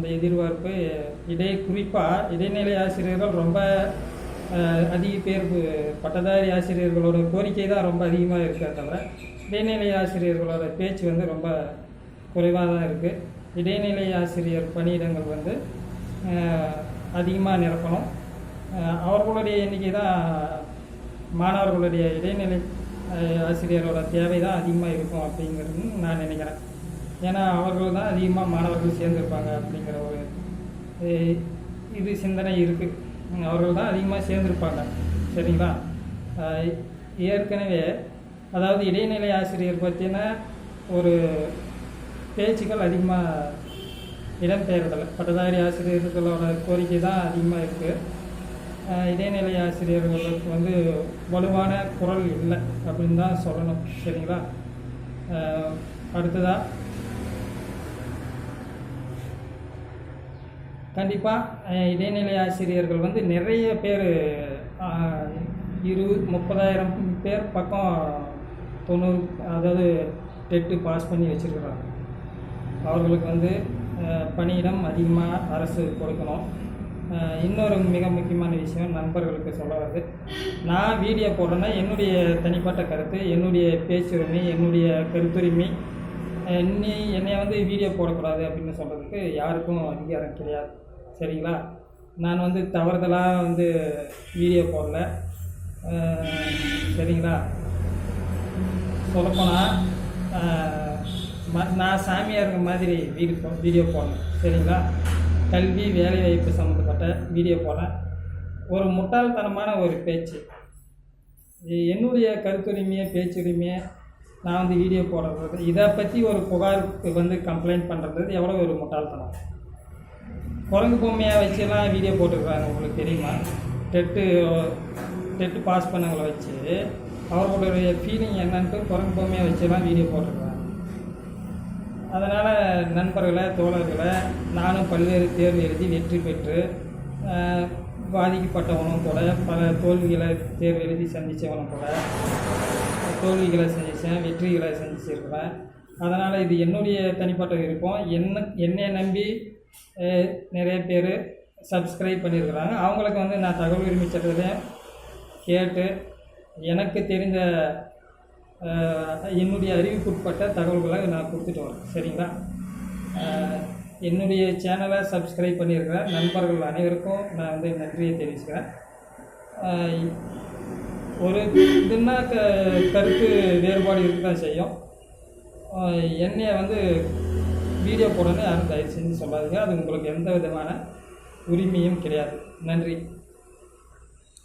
அந்த எதிர்பார்ப்பு இடை குறிப்பாக இடைநிலை ஆசிரியர்கள் ரொம்ப அதிக பேர் பட்டதாரி ஆசிரியர்களோட கோரிக்கை தான் ரொம்ப அதிகமாக இருக்கே தவிர இடைநிலை ஆசிரியர்களோட பேச்சு வந்து ரொம்ப குறைவாக தான் இருக்குது இடைநிலை ஆசிரியர் பணியிடங்கள் வந்து அதிகமாக நிரப்பணும். அவர்களுடைய எண்ணிக்கை தான் மாணவர்களுடைய இடைநிலை ஆசிரியரோட தேவை தான் அதிகமாக இருக்கும் அப்படிங்கிறது நான் நினைக்கிறேன். ஏன்னா அவர்கள் தான் அதிகமாக மாணவர்கள் சேர்ந்திருப்பாங்க அப்படிங்கிற ஒரு இது சிந்தனை இருக்குது அவர்கள் தான் அதிகமாக சேர்ந்திருப்பாங்க. சரிங்களா? ஏற்கனவே அதாவது இடைநிலை ஆசிரியர் பற்றின ஒரு பேச்சுக்கள் அதிகமாக இடம்பெயர்தலை பட்டதாரி ஆசிரியர்களோட கோரிக்கை தான் அதிகமாக இருக்குது இடைநிலை ஆசிரியர்களுக்கு வந்து வலுவான குரல் இல்லை அப்படின்னு தான் சொல்லணும். சரிங்களா? அடுத்ததாக கண்டிப்பாக இடைநிலை ஆசிரியர்கள் வந்து நிறைய பேர் இருபது முப்பதாயிரம் பேர் பக்கம் தொண்ணூறு அதாவது டெட்டு பாஸ் பண்ணி வச்சுருக்குறாங்க. அவர்களுக்கு வந்து பணியிடம் அதிகமாக அரசு கொடுக்கணும். இன்னொரு மிக முக்கியமான விஷயம் நண்பர்களுக்கு சொல்ல வருது நான் வீடியோ போடுறேன்னா என்னுடைய தனிப்பட்ட கருத்து என்னுடைய பேச்சுரிமை என்னுடைய கருத்துரிமை என்னை என்னை வந்து வீடியோ போடக்கூடாது அப்படின்னு சொல்கிறதுக்கு யாருக்கும் அங்கீகாரம் கிடையாது. சரிங்களா? நான் வந்து தவறுதலாக வந்து வீடியோ போடல. சரிங்களா? சொல்லப்போனால் ம நான் சாமியாருங்க மாதிரி வீடு போ வீடியோ போடணும். சரிங்களா? கல்வி வேலைவாய்ப்பு சம்மந்தப்பட்ட வீடியோ போடுறேன். ஒரு முட்டாள்தனமான ஒரு பேச்சு. என்னுடைய கருத்துரிமையை பேச்சுரிமையை நான் வந்து வீடியோ போடுறது. இதை பற்றி ஒரு புகாருக்கு வந்து கம்ப்ளைண்ட் பண்ணுறது எவ்வளோ ஒரு முட்டாள்தனம். குரங்கு பொம்மையாக வச்சுலாம் வீடியோ போட்டுருக்காங்க உங்களுக்கு தெரியுமா? டெட்டு டெட்டு பாஸ் பண்ணவங்கள வச்சு அவர்களுடைய ஃபீலிங் என்னன்ட்டு குரங்கு பொம்மையாக வச்சுலாம் வீடியோ போட்டிருக்காங்க அதனால் நண்பர்களை தோழர்களை நானும் பல்வேறு தேர்வு எழுதி வெற்றி பெற்று பாதிக்கப்பட்டவனும் கூட பல தோல்விகளை தேர்வு எழுதி சந்தித்தவனும் கூட தோல்விகளை சந்தித்தேன் வெற்றிகளை சந்திச்சிருக்கிறேன். அதனால் இது என்னுடைய தனிப்பட்ட விருப்பம். என்ன என்னை நம்பி நிறைய பேர் சப்ஸ்கிரைப் பண்ணியிருக்கிறாங்க அவங்களுக்கு வந்து நான் தகவல் உரிமை சட்டத்தை கேட்டு எனக்கு தெரிந்த என்னுடைய அறிவுக்குட்பட்ட தகவல்களை நான் கொடுத்துட்டு வரேன். சரிங்களா? என்னுடைய சேனலை சப்ஸ்கிரைப் பண்ணியிருக்கிற நண்பர்கள் அனைவருக்கும் நான் வந்து நன்றியை தெரிவிச்சுக்கிறேன். ஒரு இதுன்னா க கருத்து வேறுபாடு இருக்க தான் செய்யும் என்னையை வந்து வீடியோ போடணும்னு யாரும் தயவு செஞ்சு சொல்லாதீங்க. அது உங்களுக்கு எந்த விதமான உரிமையும் கிடையாது. நன்றி.